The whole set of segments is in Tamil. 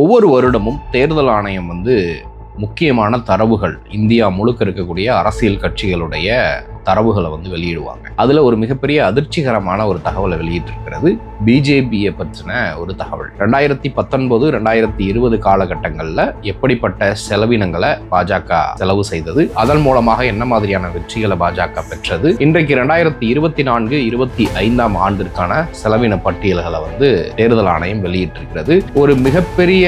ஒவ்வொரு வருடமும் தேர்தல் ஆணையம் வந்து முக்கியமான தரவுகள் இந்தியா முழுக்க இருக்கக்கூடிய அரசியல் கட்சிகளுடைய தரவுகளை வந்து வெளியிடுவாங்க. அதில் ஒரு மிகப்பெரிய அதிர்ச்சிகரமான ஒரு தகவலை வெளியிட்டிருக்கிறது பிஜேபியை பற்றின ஒரு தகவல். ரெண்டாயிரத்தி பத்தொன்பது ரெண்டாயிரத்தி இருபது காலகட்டங்களில் எப்படிப்பட்ட செலவினங்களை பாஜக செலவு செய்தது அதன் மூலமாக என்ன மாதிரியான வெற்றிகளை பாஜக பெற்றது இன்றைக்கு ரெண்டாயிரத்தி இருபத்தி நான்கு இருபத்தி ஐந்தாம் ஆண்டிற்கான செலவின பட்டியல்களை வந்து தேர்தல் ஆணையம் வெளியிட்டிருக்கிறது. ஒரு மிகப்பெரிய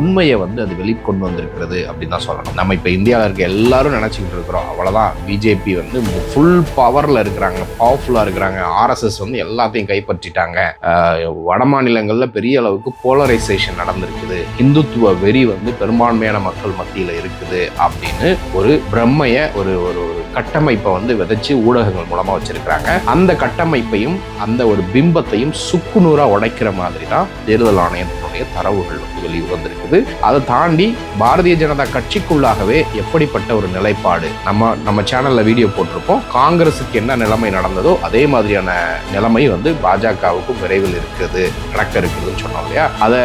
உண்மையை வந்து அது வெளிக்கொண்டு வந்திருக்கிறது அப்படின்னு தான் சொல்லணும். நம்ம இப்போ இந்தியாவில் இருக்க எல்லாரும் நினச்சிக்கிட்டு இருக்கிறோம். அவ்வளோதான் பிஜேபி வந்து ஃபுல் பவரில் இருக்கிறாங்க பவர்ஃபுல்லாக இருக்கிறாங்க. ஆர்எஸ்எஸ் வந்து எல்லாத்தையும் கைப்பற்றிட்டாங்க. வடமாநிலங்களில் வட மாநிலங்களில் பெரிய அளவுக்கு போலரைசேஷன் நடந்திருக்குது. இந்துத்துவ வெறி வந்து பெரும்பான்மையான மக்கள் மத்தியில் இருக்குது அப்படின்னு ஒரு பிரம்மைய ஒரு ஒரு கட்டமைப்பை வந்து விதைச்சு ஊடகங்கள் மூலமாக வச்சிருக்கிறாங்க. அந்த கட்டமைப்பையும் அந்த ஒரு பிம்பத்தையும் சுக்குநூறாக உடைக்கிற மாதிரி தான் தேர்தல் ஆணையத்தினுடைய தரவுகள் வந்து வெளியே வந்திருக்குது அதை தாண்டி பாரதிய ஜனதா கட்சிக்குள்ளாகவே எப்படிப்பட்ட ஒரு நிலைப்பாடு? நம்ம நம்ம சேனல்ல வீடியோ போட்டிருப்போம். காங்கிரஸுக்கு என்ன நிலைமை நடந்ததோ அதே மாதிரியான நிலைமை வந்து பாஜகவுக்கும் விரைவில் இருக்குது நடக்க இருக்குதுன்னு சொன்னோம் இல்லையா? அதை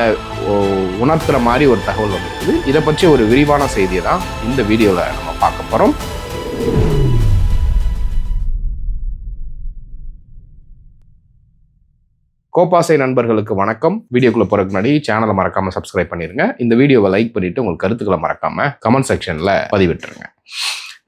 உணர்த்துற மாதிரி ஒரு தகவல் வந்திருக்குது. இதை பற்றி ஒரு விரிவான செய்தியை தான் இந்த வீடியோவில் நம்ம பார்க்க போகிறோம் கோபாசை நண்பர்களுக்கு வணக்கம். வீடியோக்குள்ள போறதுக்கு முன்னாடி சேனலை மறக்காம சப்ஸ்கிரைப் பண்ணிருங்க. இந்த வீடியோவை லைக் பண்ணிட்டு உங்கள் கருத்துக்களை மறக்காம கமெண்ட் செக்ஷன்ல பதிவிட்டுருங்க.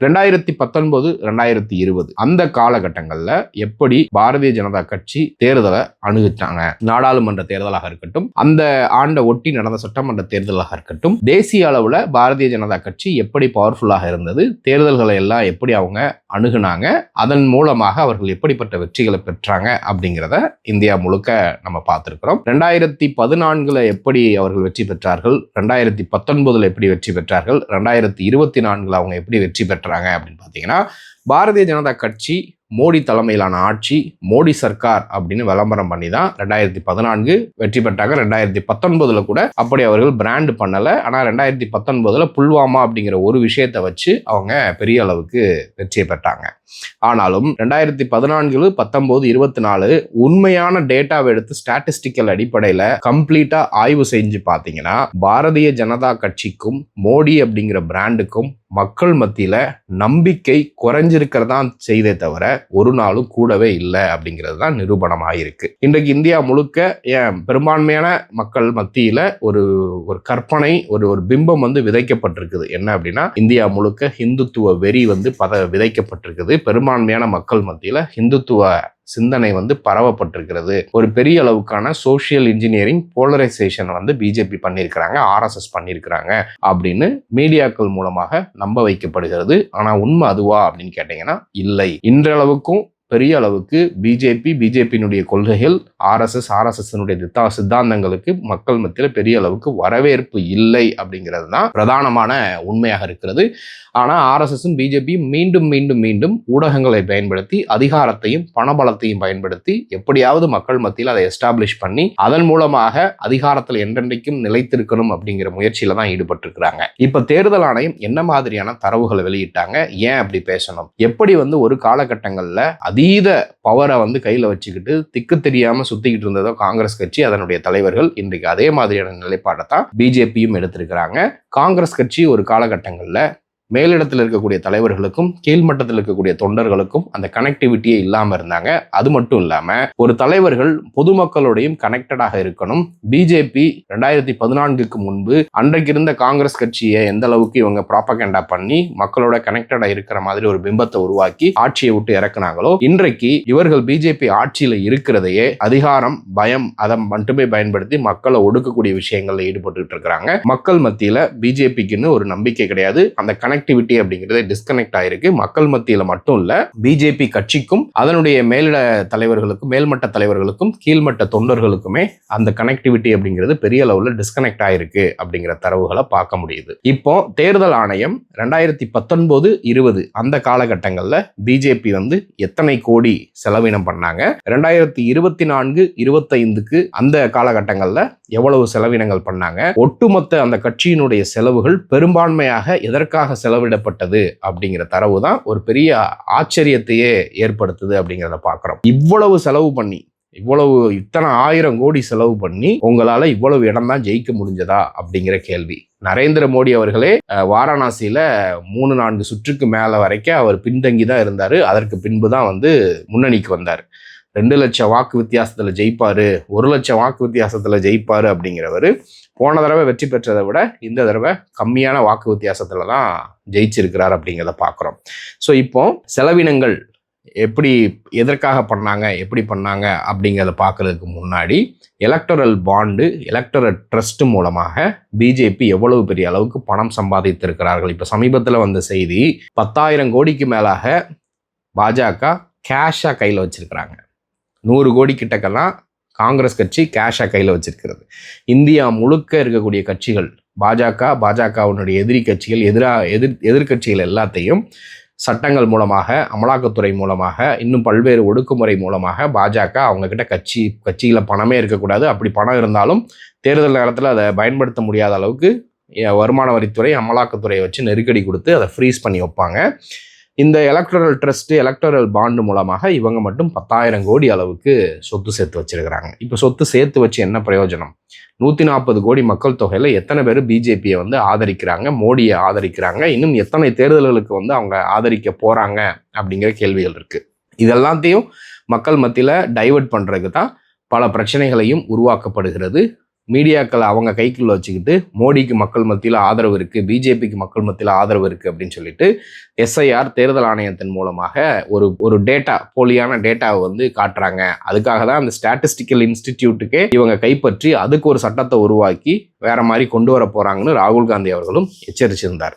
ரெண்டாயிரத்தி பத்தொன்பது ரெண்டாயிரத்தி இருபது அந்த காலகட்டங்களில் எப்படி பாரதிய ஜனதா கட்சி தேர்தலை அணுகிட்டாங்க நாடாளுமன்ற தேர்தலாக இருக்கட்டும் அந்த ஆண்டை ஒட்டி நடந்த சட்டமன்ற தேர்தலாக இருக்கட்டும் தேசிய அளவில் பாரதிய ஜனதா கட்சி எப்படி பவர்ஃபுல்லாக இருந்தது தேர்தல்களை எல்லாம் எப்படி அவங்க அணுகுனாங்க அதன் மூலமாக அவர்கள் எப்படிப்பட்ட வெற்றிகளை பெற்றாங்க அப்படிங்கிறத இந்தியா முழுக்க நம்ம பார்த்துருக்கிறோம். ரெண்டாயிரத்தி பதினான்குல எப்படி அவர்கள் வெற்றி பெற்றார்கள் ரெண்டாயிரத்தி பத்தொன்பதுல எப்படி வெற்றி பெற்றார்கள் ரெண்டாயிரத்தி இருபத்தி நான்குல அவங்க எப்படி வெற்றி பெற்றாங்க அப்படின்னு பார்த்தீங்கன்னா பாரதிய ஜனதா கட்சி மோடி தலைமையிலான ஆட்சி மோடி சர்க்கார் அப்படின்னு விளம்பரம் பண்ணி தான் ரெண்டாயிரத்தி பதினான்கு வெற்றி பெற்றாங்க. ரெண்டாயிரத்தி பத்தொன்பதுல கூட அப்படி அவர்கள் பிராண்ட் பண்ணல. ஆனா ரெண்டாயிரத்தி பத்தொன்பதுல புல்வாமா அப்படிங்கிற ஒரு விஷயத்தை வச்சு அவங்க பெரிய அளவுக்கு வெற்றியை பெற்றாங்க. ஆனாலும் ரெண்டாயிரத்தி பதினான்கு பத்தொன்பது இருபத்தி நாலு உண்மையான டேட்டாவை எடுத்து ஸ்டாட்டிஸ்டிக்கல் அடிப்படையில கம்ப்ளீட்டா ஆய்வு செஞ்சு பார்த்தீங்கன்னா பாரதிய ஜனதா கட்சிக்கும் மோடி அப்படிங்கிற பிராண்டுக்கும் மக்கள் மத்தியில நம்பிக்கை குறைஞ்சிருக்கிறதான் செய்தே தவிர ஒரு நாளும் கூடவே இல்லை அப்படிங்கிறது தான் நிரூபணமாயிருக்கு. இன்றைக்கு இந்தியா முழுக்க ஏன் பெரும்பான்மையான மக்கள் மத்தியில் ஒரு ஒரு கற்பனை ஒரு ஒரு பிம்பம் வந்து விதைக்கப்பட்டிருக்குது. என்ன அப்படின்னா இந்தியா முழுக்க ஹிந்துத்துவ வெறி வந்து பத விதைக்கப்பட்டிருக்குது. பெரும்பான்மையான மக்கள் மத்தியில் ஹிந்துத்துவ சிந்தனை வந்து பரவப்பட்டிருக்கிறது. ஒரு பெரிய அளவுக்கான சோஷியல் இன்ஜினியரிங் போலரைசேஷன் வந்து பிஜேபி பண்ணியிருக்கிறாங்க ஆர்எஸ்எஸ் பண்ணியிருக்கிறாங்க அப்படின்னு மீடியாக்கள் மூலமாக நம்ப வைக்கப்படுகிறது. ஆனால் உண்மை அதுவா அப்படின்னு கேட்டிங்கன்னா இல்லை. இன்றளவுக்கும் பெரிய அளவுக்கு பிஜேபி பிஜேபியினுடைய கொள்கைகள் ஆர்எஸ்எஸ் ஆர்எஸ்எஸ்னுடைய தித்தா சித்தாந்தங்களுக்கு மக்கள் மத்தியில் பெரிய அளவுக்கு வரவேற்பு இல்லை அப்படிங்கிறது தான் பிரதானமான உண்மையாக இருக்கிறது. ஆனால் ஆர்எஸ்எஸும் பிஜேபியும் மீண்டும் மீண்டும் மீண்டும் ஊடகங்களை பயன்படுத்தி அதிகாரத்தையும் பணபலத்தையும் பயன்படுத்தி எப்படியாவது மக்கள் மத்தியில் அதை எஸ்டாப்ளிஷ் பண்ணி அதன் மூலமாக அதிகாரத்தில் என்றென்றைக்கும் நிலைத்திருக்கணும் அப்படிங்கிற முயற்சியில தான் ஈடுபட்டிருக்கிறாங்க. இப்போ தேர்தல் ஆணையம் என்ன மாதிரியான தரவுகளை வெளியிட்டாங்க? ஏன் அப்படி பேசணும்? எப்படி வந்து ஒரு காலகட்டங்களில் அதீத பவரை வந்து கையில் வச்சுக்கிட்டு திக்கு தெரியாமல் சுத்திக்கிட்டு இருந்ததோ காங்கிரஸ் கட்சி அதனுடைய தலைவர்கள் இன்றைக்கு அதே மாதிரியான நிலைப்பாட்டை தான் பிஜேபியும் எடுத்திருக்கிறாங்க. காங்கிரஸ் கட்சி ஒரு காலகட்டங்களில் மேலிடத்தில் இருக்கக்கூடிய தலைவர்களுக்கும் கீழ்மட்டத்தில் இருக்கக்கூடிய தொண்டர்களுக்கும் அந்த கனெக்டிவிட்டியே இல்லாமல் இருந்தாங்க. அது மட்டும் இல்லாமல் ஒரு தலைவர்கள் பொதுமக்களோடையும் கனெக்டடாக இருக்கணும். பிஜேபி ரெண்டாயிரத்தி பதினான்குக்கு முன்பு அன்றைக்கு இருந்த காங்கிரஸ் கட்சியை எந்த அளவுக்கு இவங்க ப்ராப்பகேண்டா பண்ணி மக்களோட கனெக்டடாக இருக்கிற மாதிரி ஒரு பிம்பத்தை உருவாக்கி ஆட்சியை விட்டு இறக்குனாங்களோ இன்றைக்கு இவர்கள் பிஜேபி ஆட்சியில் இருக்கிறதையே அதிகாரம் பயம் அதை மட்டுமே பயன்படுத்தி மக்களை ஒடுக்கக்கூடிய விஷயங்களில் ஈடுபட்டு இருக்கிறாங்க. மக்கள் மத்தியில் பிஜேபிக்குன்னு ஒரு நம்பிக்கை கிடையாது. அந்த கனெக்ட் கனெக்டிவிட்டி அப்படிங்கிறது டிஸ்கனெக்ட் ஆயிருக்கு. மக்கள் மத்தியில் மட்டும் இல்லை பிஜேபி கட்சிக்கும் அதனுடைய மேலிட தலைவர்களுக்கும் மேல்மட்ட தலைவர்களுக்கும் கீழ்மட்ட தொண்டர்களுக்குமே அந்த கனெக்டிவிட்டி அப்படிங்கிறது பெரிய அளவில் டிஸ்கனெக்ட் ஆயிருக்கு அப்படிங்கிற தரவுகளை பார்க்க முடியுது. இப்போ தேர்தல் ஆணையம் ரெண்டாயிரத்தி பத்தொன்பது இருபது அந்த காலகட்டங்களில் பிஜேபி வந்து எத்தனை கோடி செலவினம் பண்ணாங்க? ரெண்டாயிரத்தி இருபத்தி நான்கு இருபத்தைந்துக்கு அந்த காலகட்டங்களில் எவ்வளவு செலவினங்கள் பண்ணாங்க? ஒட்டுமொத்த அந்த கட்சியினுடைய செலவுகள் பெரும்பான்மையாக எதற்காக செலவிடப்பட்டது அப்படிங்கிற தரவு தான் ஒரு பெரிய ஆச்சரியத்தையே ஏற்படுத்துது அப்படிங்கிறத பார்க்குறோம். இவ்வளவு செலவு பண்ணி இவ்வளவு இத்தனை ஆயிரம் கோடி செலவு பண்ணி உங்களால் இவ்வளவு இடம் தான் ஜெயிக்க முடிஞ்சதா அப்படிங்கிற கேள்வி. நரேந்திர மோடி அவர்களே வாரணாசியில் மூணு நான்கு சுற்றுக்கு மேலே வரைக்கும் அவர் பின்தங்கி தான் இருந்தார். அதற்கு பின்பு தான் வந்து முன்னணிக்கு வந்தார். ரெண்டு லட்சம் வாக்கு வித்தியாசத்தில் ஜெயிப்பார் ஒரு லட்சம் வாக்கு வித்தியாசத்தில் ஜெயிப்பார் அப்படிங்கிறவர் போன தடவை வெற்றி பெற்றதை விட இந்த தடவை கம்மியான வாக்கு வித்தியாசத்தில் தான் ஜெயிச்சிருக்கிறார் அப்படிங்கிறத பார்க்குறோம் ஸோ இப்போ செலவினங்கள் எப்படி எதற்காக பண்ணாங்க எப்படி பண்ணாங்க அப்படிங்கிறத பார்க்குறதுக்கு முன்னாடி எலக்டரல் பாண்டு எலக்டரல் ட்ரஸ்ட் மூலமாக பிஜேபி எவ்வளவு பெரிய அளவுக்கு பணம் சம்பாதித்திருக்கிறார்கள்? இப்போ சமீபத்தில் வந்த செய்தி பத்தாயிரம் கோடிக்கு மேலாக பாஜக கேஷாக கையில் வச்சுருக்கிறாங்க. நூறு கோடி கிட்டக்கெல்லாம் காங்கிரஸ் கட்சி கேஷாக கையில் வச்சிருக்கிறது. இந்தியா முழுக்க இருக்கக்கூடிய கட்சிகள் பாஜக பாஜகவினுடைய எதிரி கட்சிகள் எதிராக எதிர் எதிர்கட்சிகள் எல்லாத்தையும் சட்டங்கள் மூலமாக அமலாக்கத்துறை மூலமாக இன்னும் பல்வேறு ஒடுக்குமுறை மூலமாக பாஜக அவங்கக்கிட்ட கட்சி கட்சியில் பணமே இருக்கக்கூடாது. அப்படி பணம் இருந்தாலும் தேர்தல் நேரத்தில் அதை பயன்படுத்த முடியாத அளவுக்கு வருமான வரித்துறை அமலாக்கத்துறையை வச்சு நெருக்கடி கொடுத்து அதை ஃப்ரீஸ் பண்ணி வைப்பாங்க. இந்த எலக்ட்ரல் ட்ரஸ்ட் எலக்ட்ரல் பாண்டு மூலமாக இவங்க மட்டும் பத்தாயிரம் கோடி அளவுக்கு சொத்து சேர்த்து வச்சிருக்கிறாங்க. இப்போ சொத்து சேர்த்து வச்சு என்ன பிரயோஜனம்? நூற்றி நாற்பது கோடி மக்கள் தொகையில் எத்தனை பேர் பிஜேபியை வந்து ஆதரிக்கிறாங்க? மோடியை ஆதரிக்கிறாங்க? இன்னும் எத்தனை தேர்தல்களுக்கு வந்து அவங்க ஆதரிக்க போகிறாங்க அப்படிங்கிற கேள்விகள் இருக்குது இதெல்லாத்தையும் மக்கள் மத்தியில் டைவெர்ட் பண்ணுறதுக்கு தான் பல பிரச்சனைகளையும் உருவாக்கப்படுகிறது. மீடியாக்களை அவங்க கைக்குள்ள வச்சுக்கிட்டு மோடிக்கு மக்கள் மத்தியில் ஆதரவு இருக்குது பிஜேபிக்கு மக்கள் மத்தியில் ஆதரவு இருக்குது அப்படின்னு சொல்லிட்டு எஸ்ஐஆர் தேர்தல் ஆணையத்தின் மூலமாக ஒரு ஒரு டேட்டா போலியான டேட்டாவை வந்து காட்டுறாங்க. அதுக்காக தான் அந்த ஸ்டாட்டிஸ்டிக்கல் இன்ஸ்டிடியூட்டுக்கே இவங்க கைப்பற்றி அதுக்கு ஒரு சட்டத்தை உருவாக்கி வேற மாதிரி கொண்டு வர போகிறாங்கன்னு ராகுல் காந்தி அவர்களும் எச்சரிச்சிருந்தார்.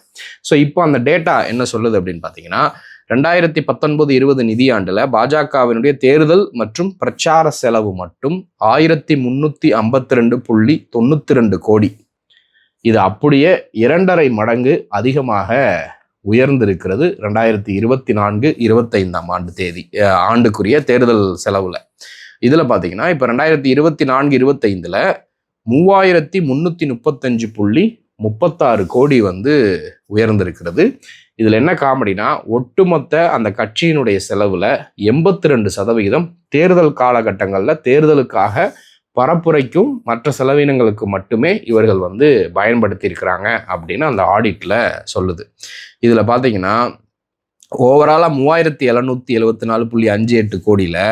ஸோ இப்போ அந்த டேட்டா என்ன சொல்லுது அப்படின்னு பார்த்தீங்கன்னா ரெண்டாயிரத்தி பத்தொன்பது இருபது நிதியாண்டில் பாஜகவினுடைய தேர்தல் மற்றும் பிரச்சார செலவு மட்டும் ஆயிரத்தி முன்னூற்றி ஐம்பத்தி ரெண்டு புள்ளி தொண்ணூற்றி ரெண்டு கோடி. இது அப்படியே இரண்டரை மடங்கு அதிகமாக உயர்ந்திருக்கிறது ரெண்டாயிரத்தி இருபத்தி நான்கு இருபத்தைந்தாம் ஆண்டு தேதி ஆண்டுக்குரிய தேர்தல் செலவில். இதில் பார்த்தீங்கன்னா இப்போ ரெண்டாயிரத்தி இருபத்தி நான்கு இருபத்தைந்தில் மூவாயிரத்தி முந்நூற்றி முப்பத்தஞ்சு புள்ளி முப்பத்தாறு கோடி வந்து உயர்ந்திருக்கிறது. இதில் என்ன காமெடினா ஒட்டுமொத்த அந்த கட்சியினுடைய செலவில் எண்பத்தி ரெண்டு சதவிகிதம் தேர்தல் காலகட்டங்களில் தேர்தலுக்காக பரப்புரைக்கும் மற்ற செலவினங்களுக்கு மட்டுமே இவர்கள் வந்து பயன்படுத்தியிருக்கிறாங்க அப்படின்னு அந்த ஆடிட்டில் சொல்லுது. இதில் பார்த்தீங்கன்னா ஓவராலாக மூவாயிரத்தி எழுநூற்றி எழுபத்தி நாலு புள்ளி அஞ்சு எட்டு கோடியில்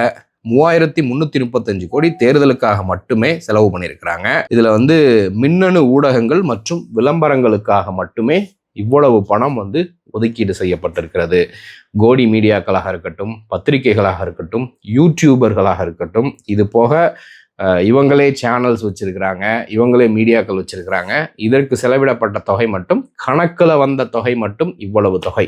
மூவாயிரத்தி முந்நூற்றி முப்பத்தஞ்சு கோடி தேர்தலுக்காக மட்டுமே செலவு பண்ணியிருக்கிறாங்க. இதில் வந்து மின்னணு ஊடகங்கள் மற்றும் விளம்பரங்களுக்காக மட்டுமே இவ்வளவு பணம் வந்து ஒதுக்கீடு செய்யப்பட்டிருக்கிறது. கோடி மீடியாக்களாக இருக்கட்டும் பத்திரிகைகளாக இருக்கட்டும் யூடியூபர்களாக இருக்கட்டும் இது போக இவங்களே சேனல்ஸ் வச்சுருக்கிறாங்க. இவங்களே மீடியாக்கள் வச்சுருக்கிறாங்க. இதற்கு செலவிடப்பட்ட தொகை மட்டும் கணக்கில் வந்த தொகை மட்டும் இவ்வளவு தொகை.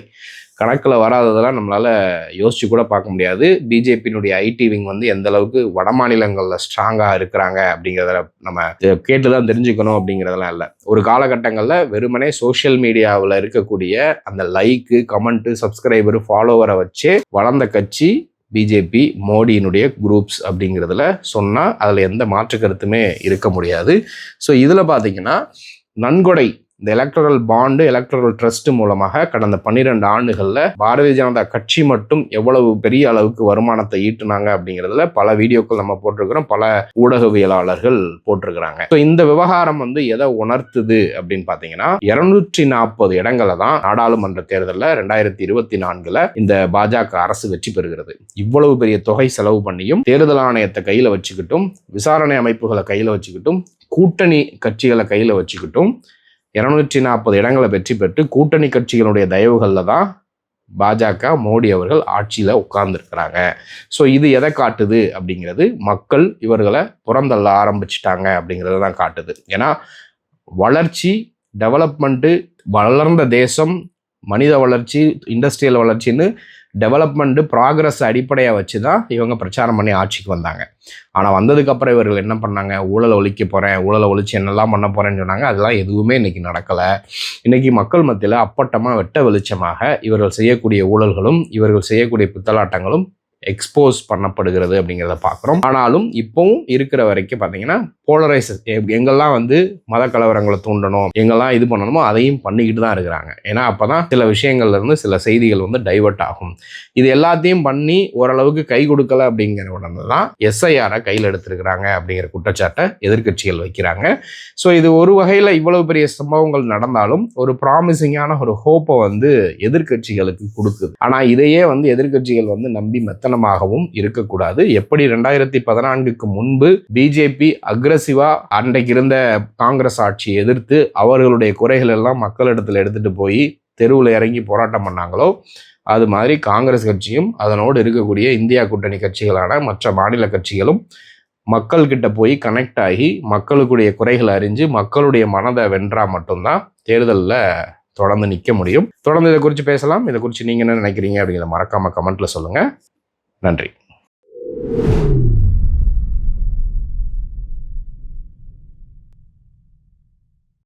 கணக்கில் வராததெல்லாம் நம்மளால் யோசிச்சு கூட பார்க்க முடியாது. பிஜேபியினுடைய ஐடி விங் வந்து எந்த அளவுக்கு வட மாநிலங்களில் ஸ்ட்ராங்காக இருக்கிறாங்க அப்படிங்கிறத நம்ம கேட்டு தான் தெரிஞ்சுக்கணும் அப்படிங்கிறதெல்லாம் இல்லை. ஒரு காலகட்டங்களில் வெறுமனே சோஷியல் மீடியாவில் இருக்கக்கூடிய அந்த லைக்கு கமெண்ட்டு சப்ஸ்கிரைபரு ஃபாலோவரை வச்சு வளர்ந்த கட்சி பிஜேபி மோடியினுடைய குரூப்ஸ் அப்படிங்கிறதுல சொன்னால் அதில் எந்த மாற்று கருத்துமே இருக்க முடியாது. ஸோ இதில் பார்த்தீங்கன்னா நன்கொடை இந்த எலக்ட்ரல் பாண்டு எலக்ட்ரல் ட்ரஸ்ட் மூலமாக கடந்த பன்னிரெண்டு ஆண்டுகளில் பாரதிய ஜனதா கட்சி மட்டும் எவ்வளவு பெரிய அளவுக்கு வருமானத்தை ஈட்டுனாங்க அப்படிங்கிறதுல பல வீடியோக்கள் நம்ம போட்டிருக்கிறோம். பல ஊடகவியலாளர்கள் போட்டிருக்கிறாங்க. ஸோ இந்த விவகாரம் வந்து எதை உணர்த்துது அப்படின்னு பார்த்தீங்கன்னா இருநூற்றி நாற்பது இடங்களை தான் நாடாளுமன்ற தேர்தலில் ரெண்டாயிரத்தி இருபத்தி நான்கில் இந்த பாஜக அரசு வெற்றி பெறுகிறது. இவ்வளவு பெரிய தொகை செலவு பண்ணியும் தேர்தல் ஆணையத்தை கையில் வச்சுக்கிட்டும் விசாரணை அமைப்புகளை கையில் வச்சுக்கிட்டும் கூட்டணி கட்சிகளை கையில் வச்சுக்கிட்டும் இருநூற்றி நாற்பது இடங்களை வெற்றி பெற்று கூட்டணி கட்சிகளுடைய தயவுகளில் தான் பாஜக மோடி அவர்கள் ஆட்சியில் உட்கார்ந்துருக்கிறாங்க. ஸோ இது எதை காட்டுது அப்படிங்கிறது மக்கள் இவர்களை புறந்தள்ள ஆரம்பிச்சிட்டாங்க அப்படிங்கிறத தான் காட்டுது. ஏன்னா வளர்ச்சி டெவலப்மெண்ட்டு வளர்ந்த தேசம் மனித வளர்ச்சி இண்டஸ்ட்ரியல் வளர்ச்சின்னு டெவலப்மெண்ட்டு ப்ராக்ரஸ் அடிப்படையாக வச்சு தான் இவங்க பிரச்சாரம் பண்ணி ஆட்சிக்கு வந்தாங்க. ஆனால் வந்ததுக்கப்புறம் இவர்கள் என்ன பண்ணாங்க? ஊழலை ஒழிக்க போகிறேன் ஊழலை ஒழிச்சு என்னெல்லாம் பண்ண போகிறேன்னு சொன்னாங்க. அதெல்லாம் எதுவுமே இன்றைக்கி நடக்கலை. இன்றைக்கி மக்கள் மத்தியில் அப்பட்டமாக வெட்ட வெளிச்சமாக இவர்கள் செய்யக்கூடிய ஊழல்களும் இவர்கள் செய்யக்கூடிய பித்தலாட்டங்களும் எக்ஸ்போஸ் பண்ணப்படுகிறது அப்படிங்கிறத பார்க்குறோம். ஆனாலும் இப்போவும் இருக்கிற வரைக்கும் பார்த்தீங்கன்னா போலரைஸ் எங்கெல்லாம் வந்து மத கலவரங்களை தூண்டணும் எங்கெல்லாம் இது பண்ணணுமோ அதையும் பண்ணிக்கிட்டு தான் இருக்கிறாங்க. ஏன்னா அப்போ தான் சில விஷயங்கள்லேருந்து சில செய்திகள் வந்து டைவர்ட் ஆகும். இது எல்லாத்தையும் பண்ணி ஓரளவுக்கு கை கொடுக்கல அப்படிங்கிற உடனே தான் எஸ்ஐஆரை கையில் எடுத்திருக்கிறாங்க அப்படிங்கிற குற்றச்சாட்டை எதிர்க்கட்சிகள் வைக்கிறாங்க. ஸோ இது ஒரு வகையில் இவ்வளவு பெரிய சம்பவங்கள் நடந்தாலும் ஒரு ப்ராமிசிங்கான ஒரு ஹோப்பை வந்து எதிர்க்கட்சிகளுக்கு கொடுக்குது. ஆனால் இதையே வந்து எதிர்க்கட்சிகள் வந்து நம்பி மெத்தனமாகவும் இருக்கக்கூடாது. எப்படி ரெண்டாயிரத்தி பதினான்குக்கு முன்பு பிஜேபி அக்ரஸிவா அன்றைக்கு இருந்த காங்கிரஸ் ஆட்சியை எதிர்த்து அவர்களுடைய குறைகள் எல்லாம் மக்களிடத்தில் எடுத்துட்டு போய் தெருவில் இறங்கி போராட்டம் பண்ணாங்களோ அது மாதிரி காங்கிரஸ் கட்சியும் அதனோடு இருக்கக்கூடிய இந்தியா கூட்டணி கட்சிகளான மற்ற மாநில கட்சிகளும் மக்கள்கிட்ட போய் கனெக்ட் ஆகி மக்களுக்குடைய குறைகளை அறிஞ்சு மக்களுடைய மனதை வென்றா மட்டும்தான் தேர்தலில் தொடர்ந்து நிற்க முடியும். தொடர்ந்து இதை குறித்து பேசலாம். இதை குறித்து நீங்கள் என்ன நினைக்கிறீங்க அப்படிங்கிறத மறக்காமல் கமெண்ட்டில் சொல்லுங்கள் நன்றி.